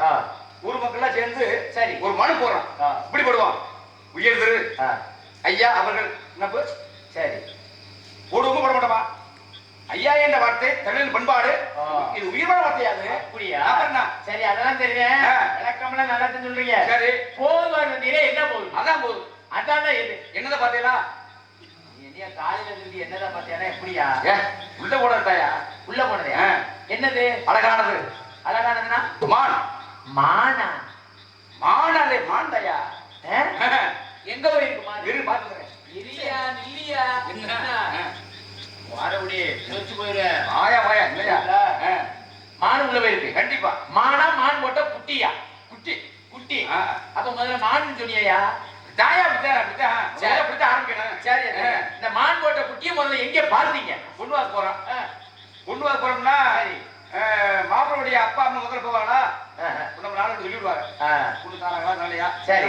ஆ. ஊர் மக்கள்லாம் சேர்ந்து சரி. ஒரு மனு போடுறான். இப்படி போடுவான். உயர் திரு. ஐயா அவர்கள் என்னப்பு சரி. போடுவோமா போட மாட்டோமா? ஐயா என்ற வார்த்தை தமிழின் பண்பாடு. இது உயர்வான வார்த்தையாது என்ன? சரி அதெல்லாம் தெரியும். விளக்கம்லாம் நல்லா சொல்றீங்க சரி. போதும் வந்தீரே என்ன போகுது? அதான் போதும் அதான் எது என்னதை பார்த்தீங்களா? காலையில இருந்து என்னதான் பாத்தியானா எப்படியா? உள்ள போட தாயா? உள்ள போனதே. என்னது? அழகானது. அழகானதுன்னா? மான். மானா மானாலே ஆ? எங்க போயிருக்கு மான் இரு பாத்துக்கிறேன். இல்லையா இல்லையா? என்ன. வாரவுடி யோசிச்சு போயிரு. ஆயா வாயா இல்லையா. மான் உள்ள போயிருக்கு கண்டிப்பா. மானா மான் போட்ட குட்டியா? குட்டி குட்டி. அப்ப முதல்ல மான் சொன்னியா தாயா அப்படித்தான் அப்படித்தான் சரி. ஆரம்பிக்கணும். சரி. இந்த மான் போட்ட குட்டியை முதல்ல எங்க பார்த்தீங்க கொண்டு வர போறோம் கொண்டு வர போறோம்னா சரி. மாப்பிளுடைய அப்பா அம்மா முதல்ல போவாங்களா நாலு சொல்லிடுவாங்க தாராங்களா நாளையா? சரி.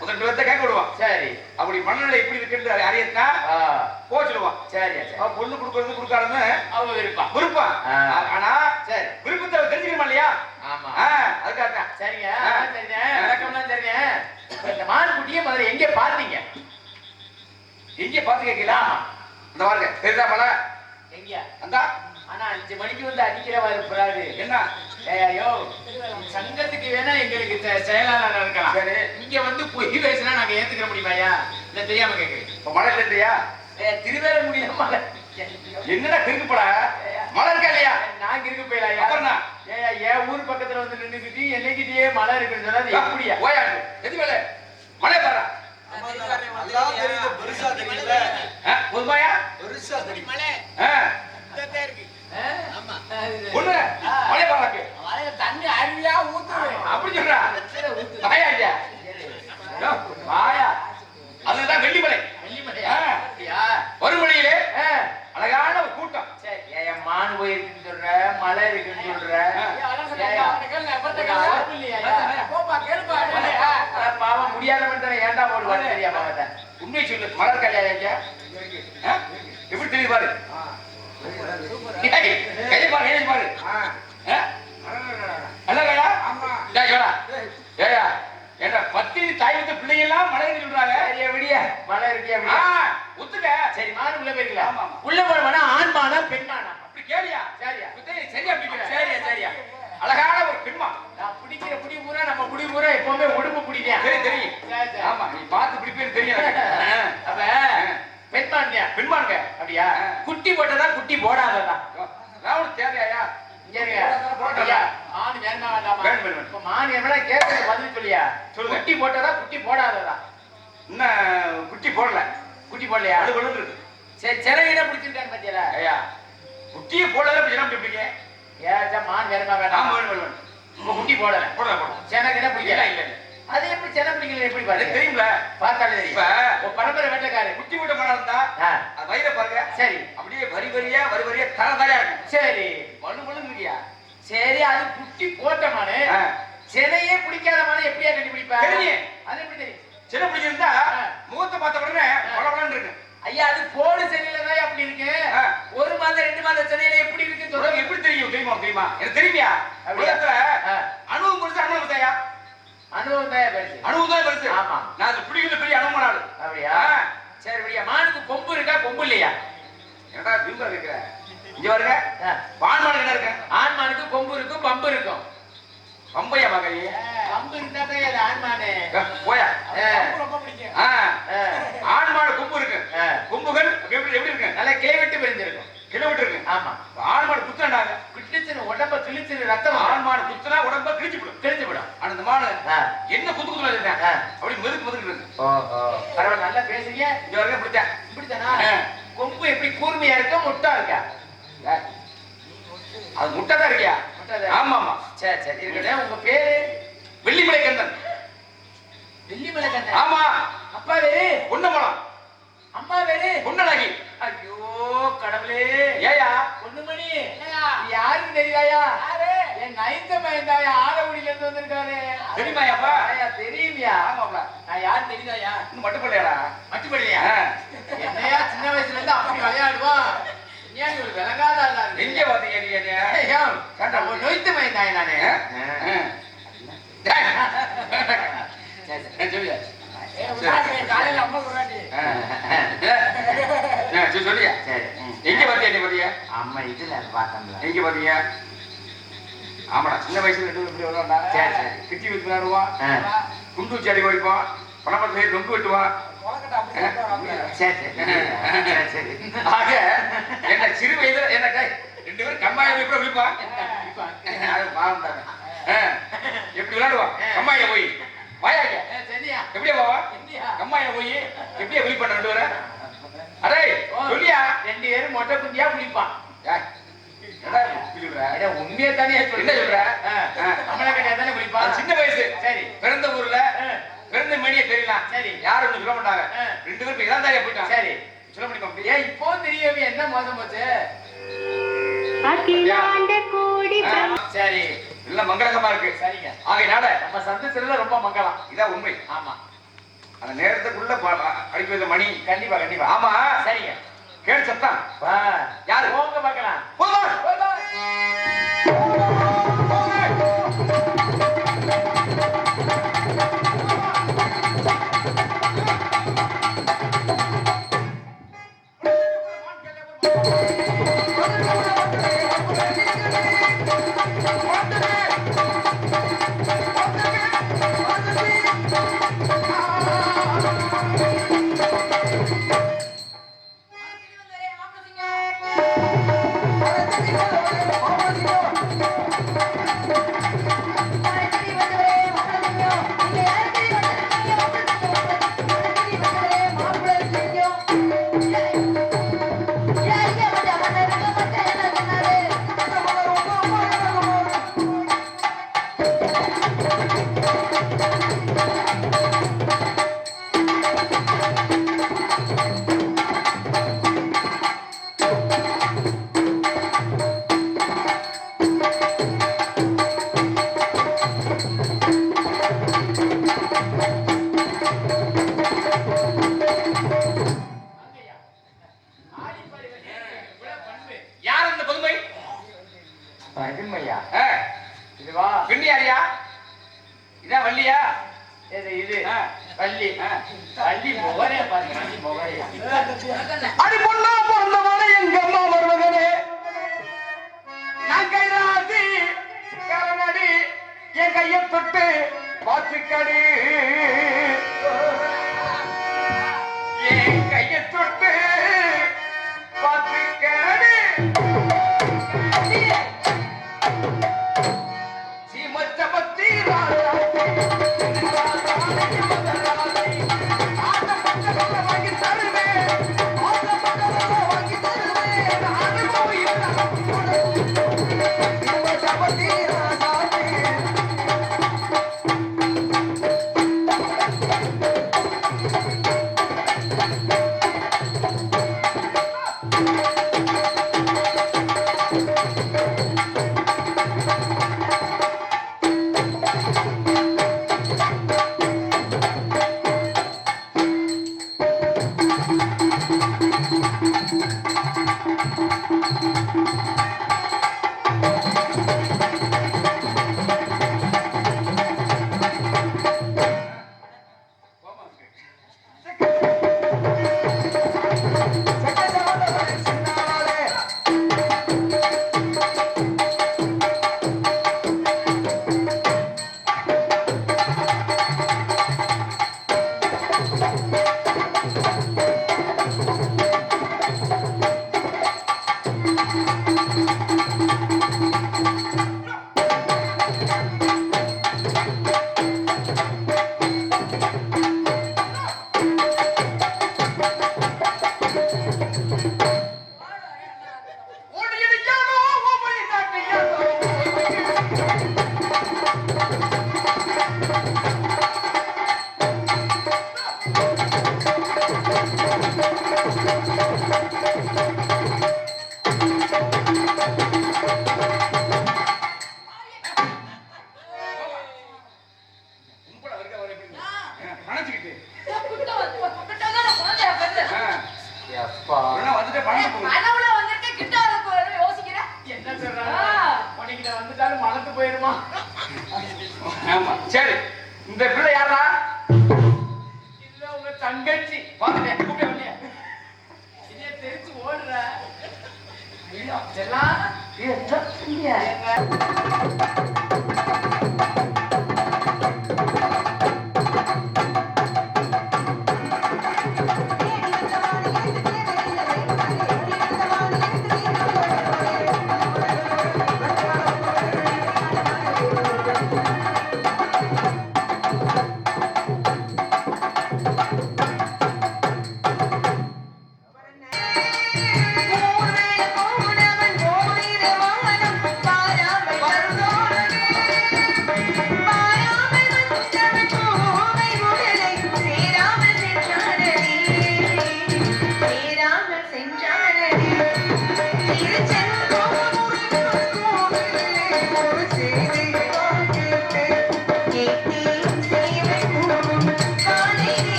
முதல் பேர்த்த கேட்க விடுவான். சரி. அப்படி மனநிலை எப்படி ஆ, போக சொல்லுவான். சரி. அவன் பொண்ணு கொடுக்கறது கொடுக்காதுன்னு அவ விருப்பம் விருப்பம். ஆனா சரி. விருப்பத்தை தெரிஞ்சுக்கணுமா இல்லையா? ஆமா. ஆ, அதுக்காகத்தான் சரிங்க. சரிங்க. விளக்கம்லாம் சரிங்க. இந்த மான் குட்டியை முதல்ல எங்க பார்த்தீங்க? எங்கே பார்த்து கேட்கலாம் இந்த பாருங்க தெரியுதா மலை? எங்க அந்த. ஆனா அஞ்சு மணிக்கு வந்து அடிக்கிறவா இருப்பாரு என்ன? ஐயோ சங்கத்துக்கு வேணா எங்களுக்கு செயலாளர் இருக்கலாம். சரி. இங்க வந்து பொய் பேசினா நாங்க ஏத்துக்கிற முடியுமாயா இல்ல தெரியாம கேக்குறேன் இப்ப மழை இல்லையா திருவேற முடியாம என்னடா கிறுக்குப்படா? மழை இருக்கா இல்லையா? நாங்க இருக்கு போயிலாயா அப்புறம் என் ஊர் பக்கத்துல வந்து நின்னுக்கிட்டு என்னைக்கிட்டே மழை இருக்குன்னு சொன்னா எப்படியா? ஓயாது எது மேல மழை பாரு நல்லா தெரியுது, பெருசா தெரியல. புதுமாயா பெருசா தெரியுது. ஒண்ணு மழை பாருங்க தண்ணி அருவியா ஊத்துவேன் அப்படி சொல்றா தாயா ஐயா யோ, வாயா அதுதான் வெள்ளிமலை வெள்ளிமலையா ஆ. அப்படியா வறுமலையிலே ஆ. அழகான ஒரு கூட்டம் சரி ஏயா மான் போயிருக்குன்னு சொல்ற மழை இருக்குன்னு சொல்ற ஆ. ஏயா, அட பாவம் முடியாதவன் ஏன்டா போடுவாரு தெரியா பாவத்தை உண்மை சொல்லு. மழை ஐயா ஆ? எப்படி தெரியுது பாரு? ஏய், கையை பாரு கையை பாரு. டேய், இவரா. ஏய்யா, ஏன்டா பத்தி தாய் வந்து பிள்ளைங்கெல்லாம் மழைன்னு சொல்றாங்க சரியா விடிய. மழை இருக்கியா ஒத்துக்க. சரி மான் உள்ள போயிருக்கல ஆமா, ஆமா. உள்ள போனா ஆண் மானா பெண் மானா அப்படி கேளியா சரியா புத்தகை சரியா பிடிக்கிற சரியா சரியா அழகான ஒரு பெண்மா நான் பிடிக்கிற புடி பூரா நம்ம புடி பூரா எப்பவுமே உடுப்பு பிடிக்கேன் தெரியும் தெரியும் சரி, சரி. ஆமா நீ பார்த்து பிடிப்பேன்னு தெரியும் எனக்கு. ஆ. அப்ப பெண்மாங்க அப்படியா. குட்டி போட்டதா குட்டி போடாததா ராவண தேவையா. குட்டி போட்டதா, குட்டி போடாததா? இன்னும் குட்டி போடல குட்டி போடலையா? அது இருக்கு சரி, சிறகிட பிடிச்சிருக்கான்னு பாத்தியாடா? ஐயா குட்டியை போடல என்ன பிடிப்பீங்க ஏச்சா, மான் வேணுமா வேண்டாமா? குட்டி போடல. போடல போடல சிறகிட பிடிக்கல. இல்ல, இல்ல, இல்ல. அது எப்படி பாருங்க? தெரியும்ல பார்த்தாலே. இப்ப- பரம்பரை வேட்டைக்காரன். குட்டி விட்ட மரம் இருந்தா அது வயிறை பாருங்க சரி, அப்படியே வரி வரியா வரி வரியா தர தரையா இருக்கும் சரி. மண்ணு மண்ணு இருக்கியா சரி, அது குட்டி போட்ட மானு. ஆ. சினையே பிடிக்காத மானு எப்படியா கண்டுபிடிப்ப? அது எப்படி தெரியும்? சின்ன பிடிச்சிருந்தா. முகத்தை பார்த்த உடனே பளபளன்னு இருக்கு ஐயா அது போடு சென்னையில தான் அப்படி இருக்கு ஆ. ஒரு மாதம் ரெண்டு மாதம் சென்னையில எப்படி இருக்குன்னு உனக்கு சொல்லுங்க எப்படி தெரியும் தெரியுமா தெரியுமா எனக்கு தெரியுமியா அப்படியா? உலகத்துல ஆ. அனுபவம் பெருசு அனுபவம் தாயா அனுபவம் தான் பெருசு அனுபவம் தான் பெருசு ஆமா. நான் அது பிடிக்கிறது பெரிய அனுபவம் நாள் அப்படியா ஆ. சரி அப்படியா மானுக்கு கொம்பு இருக்கா கொம்பு இல்லையா என்னடா பிம்பா இருக்கிற இங்க பாருங்க ஆ. பான்மாடு என்ன இருக்கு ஆண் மானுக்கு கொம்பு இருக்கும் பம்பு இருக்கும் பம்பையா மகனி பம்பு இருந்தா தான் அது ஆண் மானு போயா. ஆ. ஆ. ஆ. ஆண் மாடு கொம்பு இருக்கு. கொம்புகள் எப்படி எப்படி இருக்கு? நல்லா கிளைவிட்டு பிரிஞ்சிருக்கும். கிலோமீட்டர் இருக்கு. ஆமா. ஆண் மாடு குத்துறாங்க கிட்டுச்சுன்னு உடம்ப கிழிச்சுன்னு ரத்தம் ஆண் மாடு குத்துனா உடம்ப கிழிச்சு விடும் கிழிச்சு விடும் ஆனா இந்த மாடு. என்ன குத்து குத்துல. அப்படி மெதுக்கு மெதுக்கு இருக்கு. பரவாயில்ல. நல்லா பேசுறீங்க. இங்க வரைக்கும் பிடிச்சேன். கொம்பு எப்படி கூர்மையா இருக்கா முட்டா இருக்கா? அது முட்டை தான் இருக்கியா. ஆமா ஆமா சரி சரி. இருக்கட்டும். உங்க பேரு? வெள்ளிமலை கந்தன் வெள்ளி மிளகாய் ஆமா. அப்பா வேறு? ஒண்ணு மலம் அம்மா வேறு? பொன்னழகி ஐயோ கடவுளே. ஏயா. ஒண்ணு மணி யாருக்கு தெரியாயா என் நைந்த மயந்தாயா ஆலகுடியில இருந்து வந்திருக்காரு. தெரியுமாயாப்பா? ஐயா தெரியுமையா? ஆமாப்பா. நான் யார் தெரியுதாயா இன்னும் மட்டுப்படையாடா மட்டுப்படையா என்னையா சின்ன வயசுல இருந்து அப்படி விளையாடுவான் ஏன் இவரு விளங்காதான் எங்க பாத்தீங்க பார்த்தோம்ல எங்க பாத்தீங்க? ஆமாடா சின்ன வயசுல ரெண்டு இப்படி வருவாடா சரி சரி. கிட்டி வச்சு விளையாடுவான் குண்டு செடி குடிப்பான் பணப்பத்திலே நொங்கு வெட்டுவான் சரி சரி சரி. தெரியவே என்ன மோசம் மங்களகமா இருக்கு. சரிங்க. ஆகையினால நம்ம சந்திச்சதுல ரொம்ப மங்களம். இதான் உண்மை. ஆமா. அந்த நேரத்துக்குள்ள அடிக்க வைத்த மணி. கண்டிப்பா கண்டிப்பா. ஆமா. சரிங்க. கேட்டு சத்தம். யாரு? போங்க பாக்கலாம் போதும் வந்துட்டு போகுது. கனவுல வந்துட்டு கிட்ட போறேன்னு யோசிக்கிறேன். என்ன சொல்றாங்க ஆ. உனக்கு நான் வந்துட்டாலும் மறந்து போயிருமா? ஆமா. சரி இந்த பிள்ளை யாரா இல்ல உங்க தங்கச்சி. பாத்துட்டேன் கூப்பிட்டு வந்தேன் இதே தெரிச்சு ஓடுற. ஐயோ செல்லாம் வெள்ளி,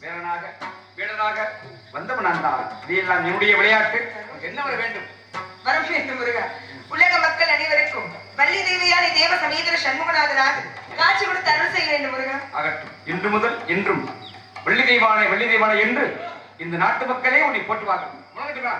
வீரனாக வீரனாக வந்தவன் நான் இதையெல்லாம் என்னுடைய விளையாட்டு. என்ன வர வேண்டும்? வரம் வேண்டும் முருகா. உலக மக்கள் அனைவருக்கும் வள்ளி தேவியான தேவ சமேதர சண்முகநாதனாக காட்சி கொடுத்து அருள் செய்ய வேண்டும் முருகா. ஆகட்டும் இன்று முதல் என்றும். வெள்ளி தெய்வானை வெள்ளி தெய்வானை என்று இந்த நாட்டு மக்களே உன்னை போட்டுவாங்க முழங்கட்டுமா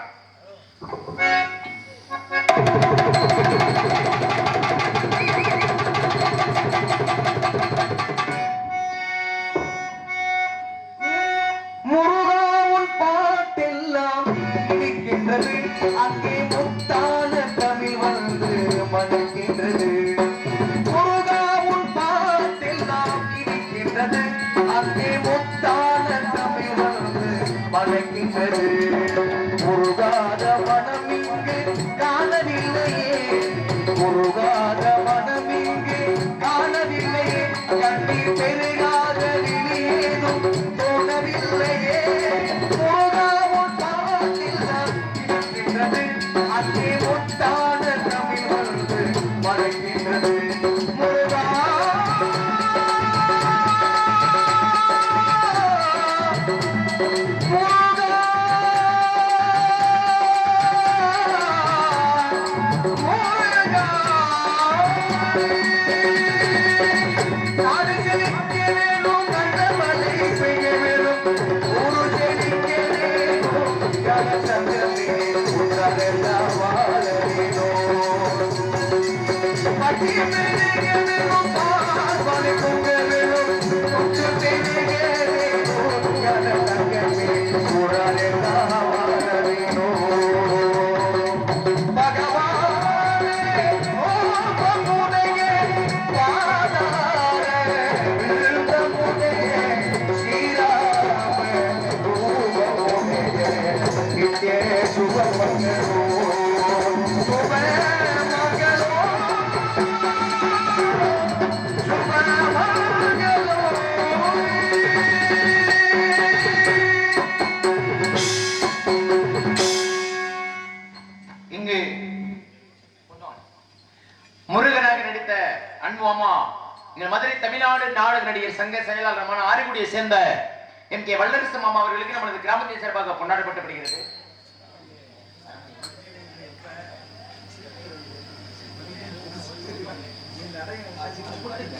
நடிகர் சங்க செயலாளரமான ஆறுகுடியை சேர்ந்த எம் கே வல்லரசு மாமா அவர்களுக்கு நமது கிராமத்தின் சார்பாக கொண்டாடப்பட்டப்படுகிறது Thank.